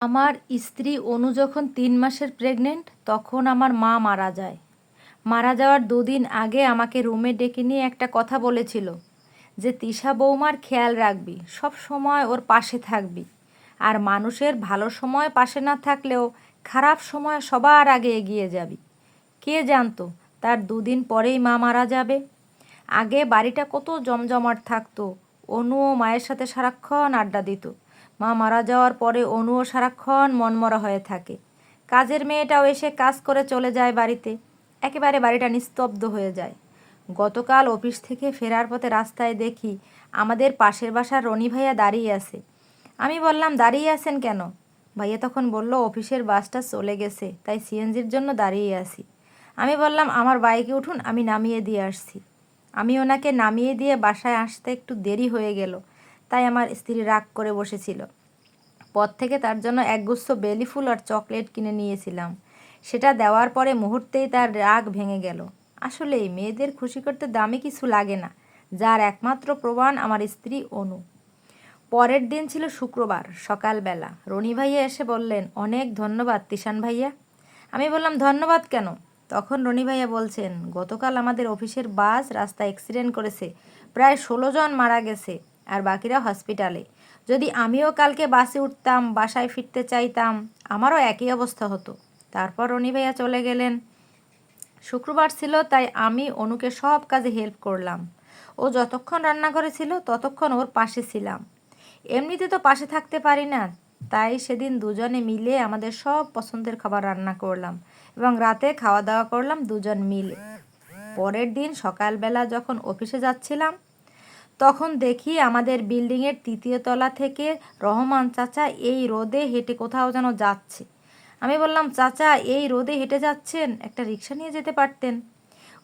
আমার স্ত্রী অনু যখন তিন মাসের প্রেগনেন্ট তখন আমার মা মারা যায়। মারা যাওয়ার দুদিন আগে আমাকে রুমে ডেকে নিয়ে একটা কথা বলেছিল যে, তিশা বৌমার খেয়াল রাখবি, সব সময় ওর পাশে থাকবি। আর মানুষের ভালো সময় পাশে না থাকলেও খারাপ সময় সবার আগে এগিয়ে যাবি। কে জানতো, তার দুদিন পরেই মা মারা যাবে। আগে বাড়িটা কত জমজমাট থাকতো অনু ও মায়ের সাথে সারাক্ষণ আড্ডা দিত। মা মারা যাওয়ার পরে অনুও সারাক্ষণ মনমরা হয়ে থাকে। কাজের মেয়েটাও এসে কাজ করে চলে যায় বাড়িতে। একেবারে বাড়িটা নিস্তব্ধ হয়ে যায়। গতকাল অফিস থেকে ফেরার পথে রাস্তায় দেখি আমাদের পাশের বাসার রনি ভাইয়া দাঁড়িয়ে আছে। আমি বললাম, দাঁড়িয়ে আছেন কেন? ভাইয়া তখন বলল, অফিসের বাসটা চলে গেছে, তাই সিএনজির জন্য দাঁড়িয়ে আছি। আমি বললাম, আমার বাইকে উঠুন, আমি নামিয়ে দিয়ে আসছি। আমি ওনাকে নামিয়ে দিয়ে বাসায় আসতে একটু দেরি হয়ে গেল। তাই আমার স্ত্রী রাগ করে বসেছিল। পর থেকে তার জন্য একগুচ্ছ বেলি ফুল আর চকলেট কিনে নিয়েছিলাম। সেটা দেওয়ার পরে মুহূর্তেই তার রাগ ভেঙে গেল। আসলেই মেয়েদের খুশি করতে দামি কিছু লাগে না, যার একমাত্র প্রমাণ আমার স্ত্রী অনু। পরের দিন ছিল শুক্রবার, সকালবেলা। রনি ভাইয়া এসে বললেন, অনেক ধন্যবাদ তিশান ভাইয়া। আমি বললাম, ধন্যবাদ কেন? তখন রনি ভাইয়া বলছেন, গতকাল আমাদের অফিসের বাস রাস্তায় অ্যাক্সিডেন্ট করেছে, প্রায় ষোলো জন মারা গেছে। আর বাকিরা হসপিটালে। যদি আমিও কালকে বাসে উঠতাম, বাসায় ফিরতে চাইতাম, আমারও একই অবস্থা হতো। তারপর রনি ভাইয়া চলে গেলেন। শুক্রবার ছিল, তাই আমি অনুকে সব কাজে হেল্প করলাম। ও যতক্ষণ রান্নাঘরে ছিল, ততক্ষণ ওর পাশে ছিলাম। এমনিতে তো পাশে থাকতে পারি না, তাই সেদিন দুজনে মিলে আমাদের সব পছন্দের খাবার রান্না করলাম এবং রাতে খাওয়া দাওয়া করলাম দুজন মিলে। পরের দিন সকালবেলা যখন অফিসে যাচ্ছিলাম তখন দেখি আমাদের বিল্ডিংয়ের তৃতীয় তলা থেকে রহমান চাচা এই রোদে হেঁটে কোথাও যেন যাচ্ছে। আমি বললাম, চাচা, এই রোদে হেঁটে যাচ্ছেন? একটা রিক্সা নিয়ে যেতে পারতেন?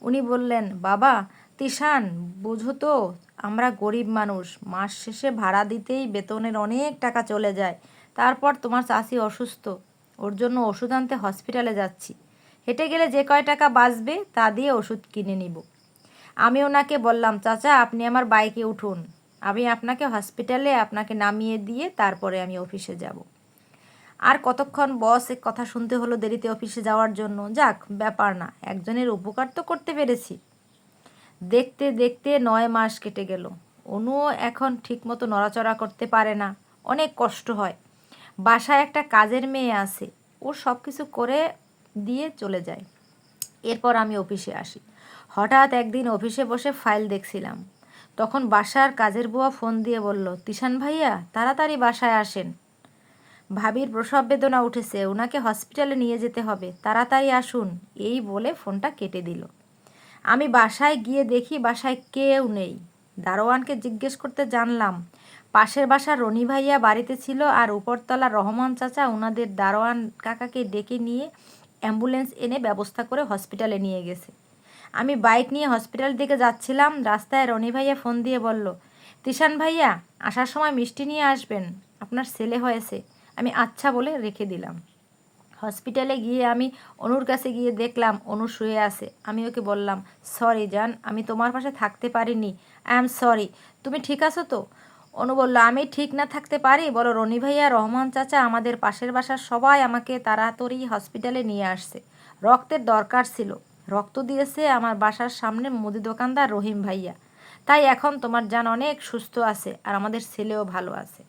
উনি বললেন, বাবা, তিশান, বুঝো তো, আমরা গরিব মানুষ। মাস শেষে ভাড়া দিতেই বেতনের অনেক টাকা চলে যায়। তারপর তোমার চাষি অসুস্থ। ওর জন্য ওষুধ আনতে হসপিটালে যাচ্ছি। হেঁটে গেলে যে কয় টাকা বাঁচবে তা দিয়ে ওষুধ কিনে নিব। আমি ওনাকে বললাম, চাচা, আপনি আমার বাইকে উঠুন। আমি আপনাকে হসপিটালে আপনাকে নামিয়ে দিয়ে তারপরে আমি অফিসে যাব। আর কতক্ষণ বস এ কথা শুনতে হলো দেরিতে অফিসে যাওয়ার জন্য? যাক, ব্যাপার না, একজনের উপকার তো করতে পেরেছি। দেখতে দেখতে নয় মাস কেটে গেল। অনুও এখন ঠিকমতো নড়াচড়া করতে পারে না। অনেক কষ্ট হয়। বাসায় একটা কাজের মেয়ে আছে। ও সব কিছু করে দিয়ে চলে যায়। এরপর আমি অফিসে আসি। হঠাৎ একদিন অফিসে বসে ফাইল দেখছিলাম। তখন বাসার কাজের বুয়া ফোন দিয়ে বলল, তিশান ভাইয়া, তাড়াতাড়ি বাসায় আসেন। ভাবির প্রসব বেদনা উঠেছে ওনাকে হসপিটালে নিয়ে যেতে হবে, তাড়াতাড়ি আসুন। এই বলে ফোনটা কেটে দিল। আমি বাসায় গিয়ে দেখি বাসায় কেউ নেই। দারোয়ানকে জিজ্ঞেস করতে জানলাম, পাশের বাসার রনি ভাইয়া বাড়িতে ছিল আর উপরতলা রহমান চাচা ওনাদের দারোয়ান কাকাকে ডেকে নিয়ে অ্যাম্বুলেন্স এনে ব্যবস্থা করে হসপিটালে নিয়ে গেছে। আমি বাইক নিয়ে হসপিটাল দিকে যাচ্ছিলাম, রাস্তায় রনি ভাইয়া ফোন দিয়ে বলল, তিশান ভাইয়া, আসার সময় মিষ্টি নিয়ে আসবেন, আপনার ছেলে হয়েছে। আমি আচ্ছা বলে রেখে দিলাম। হসপিটালে গিয়ে আমি অনুর কাছে গিয়ে দেখলাম অনু শুয়ে আছে। আমি ওকে বললাম, সরি জান, আমি তোমার পাশে থাকতে পারিনি। I am sorry. তুমি ঠিক আছো তো? অনু বলল, আমি ঠিক না থাকতে পারি। বলো, রনি ভাইয়া, রহমান চাচা আমাদের পাশের বাসার সবাই আমাকে তাড়াতাড়ি হসপিটালে নিয়ে আসছে। রক্তের দরকার ছিল। রক্ত দিয়েছে আমার বাসার সামনে মুদি দোকানদার রহিম ভাইয়া। তাই এখন তোমার যান অনেক সুস্থ আছে আর আমাদের ছেলেও ভালো আছে।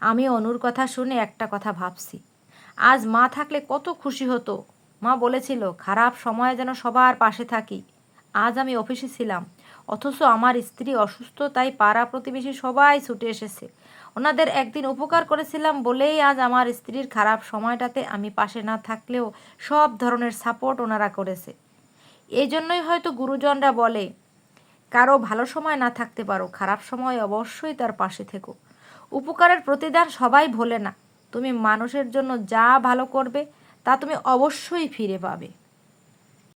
আমি অনুর কথা শুনে একটা কথা ভাবছি। আজ মা থাকলে কত খুশি হতো। মা বলেছিল, খারাপ সময়ে যেন সবার পাশে থাকি। আজ আমি অফিসে ছিলাম। অথচ আমার স্ত্রী অসুস্থ, তাই পাড়া প্রতিবেশী সবাই ছুটে এসেছে। ওনাদের একদিন উপকার করেছিলাম বলেই আজ আমার স্ত্রীর খারাপ সময়টাতে আমি পাশে না থাকলেও সব ধরনের সাপোর্ট ওনারা করেছে। এই জন্যই হয়তো গুরুজনরা বলে, কারও ভালো সময় না থাকতে পারো, খারাপ সময় অবশ্যই তার পাশে থেকো। উপকারের প্রতিদান সবাই ভোলে না। তুমি মানুষের জন্য যা ভালো করবে, তা তুমি অবশ্যই ফিরে পাবে।